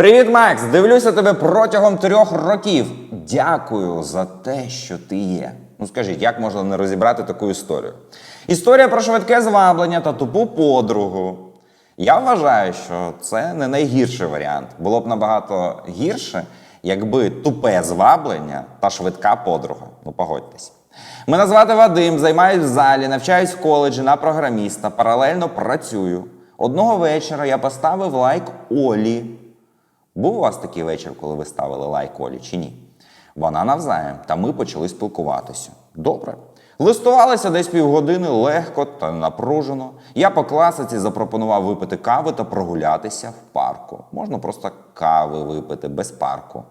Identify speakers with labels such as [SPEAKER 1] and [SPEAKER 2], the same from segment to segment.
[SPEAKER 1] Привіт, Макс! Дивлюся тебе протягом трьох років. Дякую за те, що ти є. Ну скажіть, як можна не розібрати таку історію? Історія про швидке зваблення та тупу подругу. Я вважаю, що це не найгірший варіант. Було б набагато гірше, якби тупе зваблення та швидка подруга. Ну погодьтесь. Мене звати Вадим, займаюсь в залі, навчаюсь в коледжі на програміста, паралельно працюю. Одного вечора я поставив лайк Олі. Був у вас такий вечір, коли ви ставили лайк Олі чи ні? Вона навзаєм, та ми почали спілкуватися. Добре. Листувалися десь півгодини легко та напружено. Я по класиці запропонував випити кави та прогулятися в парку. Можна просто кави випити без парку.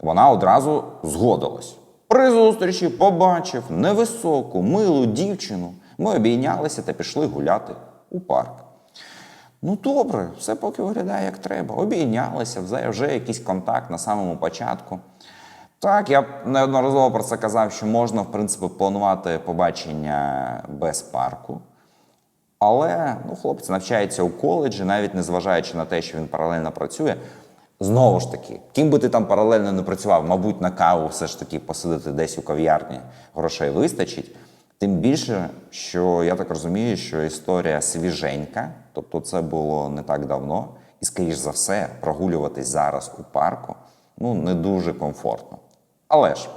[SPEAKER 1] Вона одразу згодилась. При зустрічі побачив невисоку, милу дівчину. Ми обійнялися та пішли гуляти у парк. Ну добре, все поки виглядає як треба. Обійнялися, вже, якийсь контакт на самому початку. Так, я неодноразово про це казав, що можна, в принципі, планувати побачення без парку. Але ну, хлопець навчається у коледжі, навіть незважаючи на те, що він паралельно працює. Знову ж таки, ким би ти там паралельно не працював, мабуть, на каву все ж таки посидити десь у кав'ярні грошей вистачить. Тим більше, що я так розумію, що історія свіженька, тобто це було не так давно, і, скоріш за все, прогулюватись зараз у парку ну, не дуже комфортно. Але ж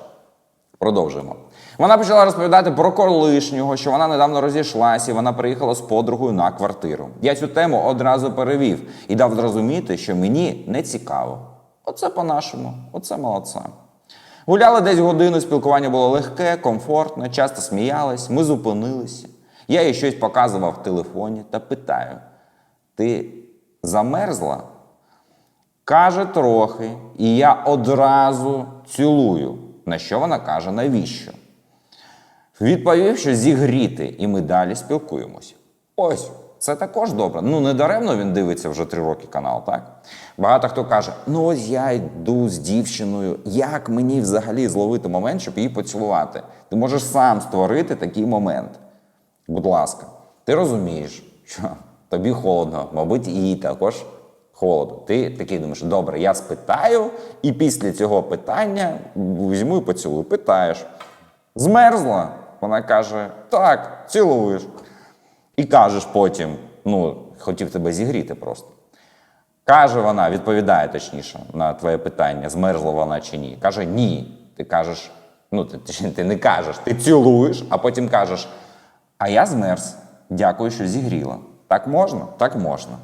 [SPEAKER 1] Продовжуємо. Вона почала розповідати про колишнього, що вона недавно розійшлася, і вона приїхала з подругою на квартиру. Я цю тему одразу перевів і дав зрозуміти, що мені не цікаво. Оце по-нашому, оце молодця. Гуляли десь годину, спілкування було легке, комфортне, часто сміялись, ми зупинилися. Я їй щось показував в телефоні та питаю: ти замерзла? Каже трохи, і я одразу цілую. На що вона каже, навіщо? Відповів, що зігріти, і ми далі спілкуємось. Ось, це також добре. Ну, не даремно він дивиться вже три роки канал, так? Багато хто каже: ну ось я йду з дівчиною, як мені взагалі зловити момент, щоб її поцілувати? Ти можеш сам створити такий момент. Будь ласка, ти розумієш, що тобі холодно, мабуть, їй також холодно. Ти такий думаєш, добре, я спитаю, і після цього питання візьму і поцілую. Питаєш, змерзла? Вона каже, так, цілуєш. І кажеш потім, ну, хотів тебе зігріти просто. Каже вона, відповідає точніше на твоє питання, змерзла вона чи ні. Каже ні. Ти кажеш, ну ти, ти, ти не кажеш, ти цілуєш, а потім кажеш, а я змерз. Дякую, що зігріла. Так можна? Так можна.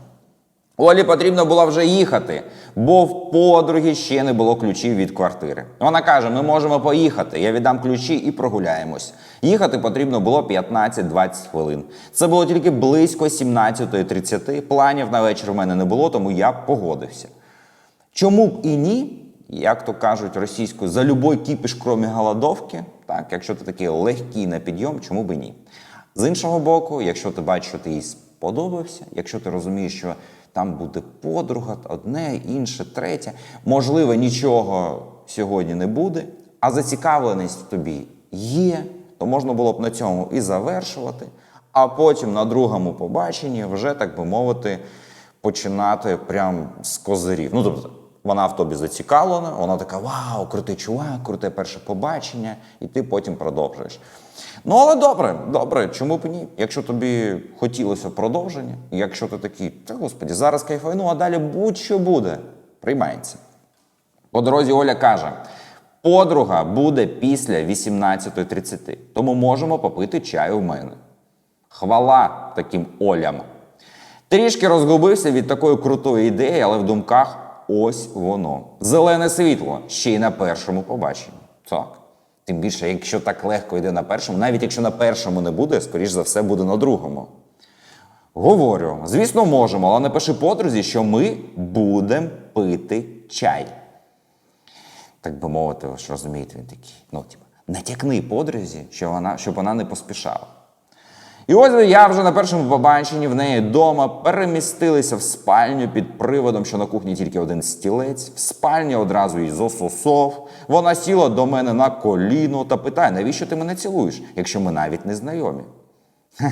[SPEAKER 1] Олі потрібно було вже їхати, бо в подруги ще не було ключів від квартири. Вона каже: ми можемо поїхати. Я віддам ключі і прогуляємось. Їхати потрібно було 15-20 хвилин. Це було тільки близько 17.30. Планів на вечір в мене не було, тому я погодився. Чому б і ні? Як то кажуть російською, за любой кіпіш, кромі голодовки, так, якщо ти такий легкий на підйом, чому б і ні? З іншого боку, якщо ти бачиш, що ти сподобався, якщо ти розумієш, що там буде подруга, одне, інше, третє, можливо, нічого сьогодні не буде, а зацікавленість тобі є, то можна було б на цьому і завершувати, а потім на другому побаченні вже, так би мовити, починати прям з козирів. Ну, тобто, вона в тобі зацікавлена, вона така: вау, крутий чувак, круте перше побачення, і ти потім продовжуєш. Ну, але добре, добре, чому б ні? Якщо тобі хотілося продовження, якщо ти такий, та господі, зараз кайфую, ну а далі будь-що буде, приймається. По дорозі Оля каже: подруга буде після 18.30, тому можемо попити чаю в мене. Хвала таким Олям. Трішки розгубився від такої крутої ідеї, але в думках ось воно. Зелене світло ще й на першому побаченні. Так. Тим більше, якщо так легко йде на першому, навіть якщо на першому не буде, скоріш за все буде на другому. Говорю, звісно, можемо, але напиши подрузі, що ми будемо пити чай. Так би мовити, ви ж розумієте, він такий. Ну, типу, натякни подрузі, що вона, щоб вона не поспішала. І ось я вже на першому побаченні в неї вдома перемістилися в спальню під приводом, що на кухні тільки один стілець. В спальні одразу її засосов. Вона сіла до мене на коліно та питає, навіщо ти мене цілуєш, якщо ми навіть не знайомі?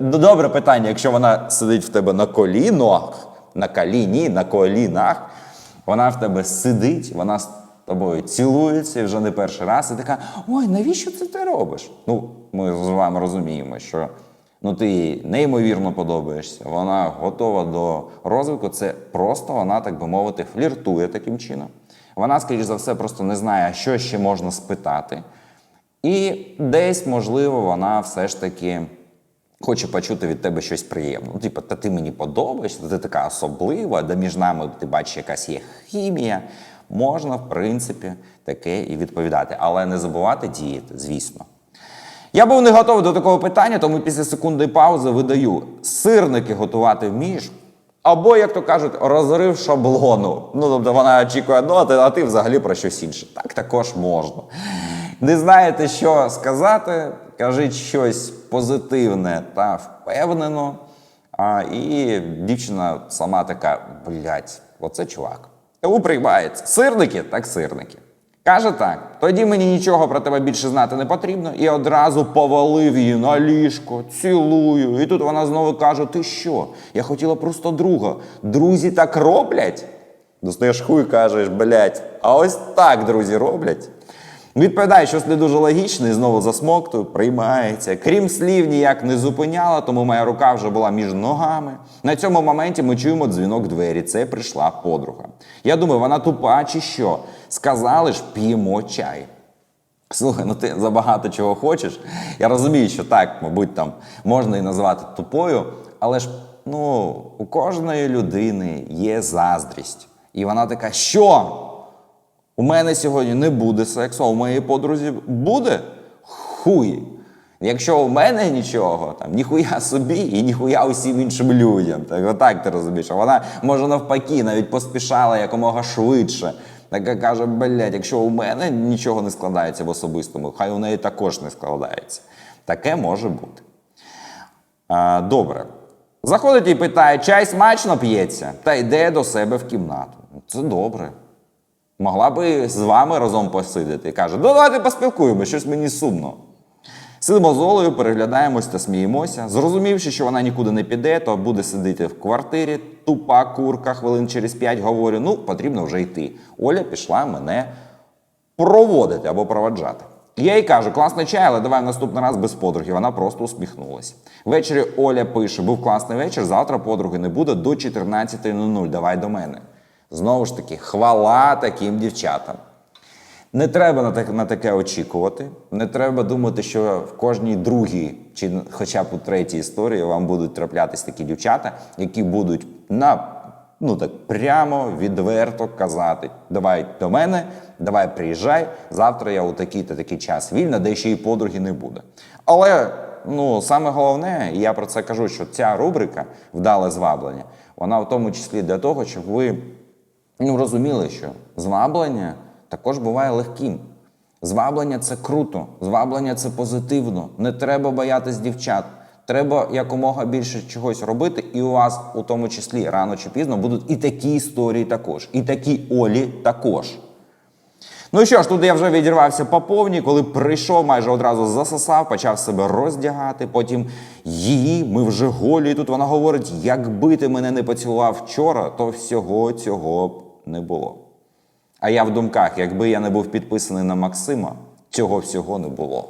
[SPEAKER 1] Добре питання, якщо вона сидить в тебе на колінах, на коліні, на колінах. Вона в тебе сидить, вона тобою цілується вже не перший раз, і така: ой, навіщо це ти робиш? Ну, ми з вами розуміємо, що ну, ти їй неймовірно подобаєшся, вона готова до розвитку. Це просто вона, так би мовити, фліртує таким чином. Вона, скоріш за все, просто не знає, що ще можна спитати. І десь, можливо, вона все ж таки хоче почути від тебе щось приємне. Ну, типу, та ти мені подобаєшся, ти така особлива, да між нами ти бачиш, якась є хімія. Можна, в принципі, таке і відповідати, але не забувати діяти, звісно. Я був не готовий до такого питання, тому після секундної паузи видаю: сирники готувати вмієш? Або, як то кажуть, розрив шаблону. Ну, тобто вона очікує одного, ти, а ти взагалі про щось інше. Так також можна. Не знаєте, що сказати, кажіть щось позитивне та впевнено. А, і дівчина сама така: блядь, оце чувак. Тому приймається. Сирники, так сирники. Каже так: тоді мені нічого про тебе більше знати не потрібно, і одразу повалив її на ліжко, цілую. І тут вона знову каже: Ти що? Я хотіла просто друга. Друзі так роблять? Достаєш хуй кажеш, блядь, а ось так друзі роблять. Відповідає, щось не дуже логічне, і знову засмоктую, приймається. Крім слів, ніяк не зупиняла, тому моя рука вже була між ногами. На цьому моменті ми чуємо дзвінок двері. Це прийшла подруга. Я думаю, вона тупа чи що? Сказали ж, п'ємо чай. Слухай, ну ти забагато чого хочеш. Я розумію, що так, мабуть, там можна і назвати тупою, але ж ну, у кожної людини є заздрість. І вона така, що? У мене сьогодні не буде сексу, а у моєї подрузі буде хуй. Якщо у мене нічого, там ніхуя собі і ніхуя усім іншим людям. Так, отак ти розумієш. А вона може навпаки, навіть поспішала якомога швидше. Така каже, блядь, якщо у мене нічого не складається в особистому, хай у неї також не складається. Таке може бути. А, добре. Заходить і питає, чай смачно п'ється, та йде до себе в кімнату. Це добре. Могла би з вами разом посидіти. Каже, ну давайте поспілкуємося, щось мені сумно. Сидимо з Олею, переглядаємось та сміємося. Зрозумівши, що вона нікуди не піде, то буде сидіти в квартирі, тупа курка, хвилин через п'ять говорю, ну, потрібно вже йти. Оля пішла мене проводити або проводжати. Я їй кажу, класний чай, але давай наступний раз без подруги. Вона просто усміхнулася. Ввечері Оля пише: був класний вечір, завтра подруги не буде до 14.00. Давай до мене. Знову ж таки, хвала таким дівчатам. Не треба на, так, на таке очікувати. Не треба думати, що в кожній другій чи хоча б у третій історії вам будуть траплятись такі дівчата, які будуть на ну так прямо відверто казати: давай до мене, давай приїжджай. Завтра я у такий-то такий час вільна, де ще й подруги не буде. Але ну саме головне, і я про це кажу, що ця рубрика вдале зваблення, вона в тому числі для того, щоб ви ну, розуміли, що зваблення також буває легким. Зваблення це круто, зваблення це позитивно. Не треба боятись дівчат. Треба якомога більше чогось робити, і у вас, у тому числі, рано чи пізно, будуть і такі історії також, і такі Олі також. Ну що ж, тут я вже відірвався по повній, коли прийшов, майже одразу засосав, почав себе роздягати. Потім її, ми вже голі. І тут вона говорить: якби ти мене не поцілував вчора, то всього цього не було. А я в думках, якби я не був підписаний на Максима, цього всього не було.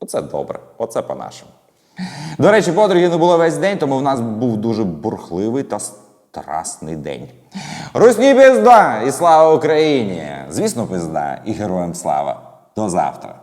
[SPEAKER 1] Оце добре, оце по-нашому. До речі, подруги не було весь день, тому в нас був дуже бурхливий та страсний день. Русні пізда і слава Україні! Звісно, пизда і героям слава. До завтра.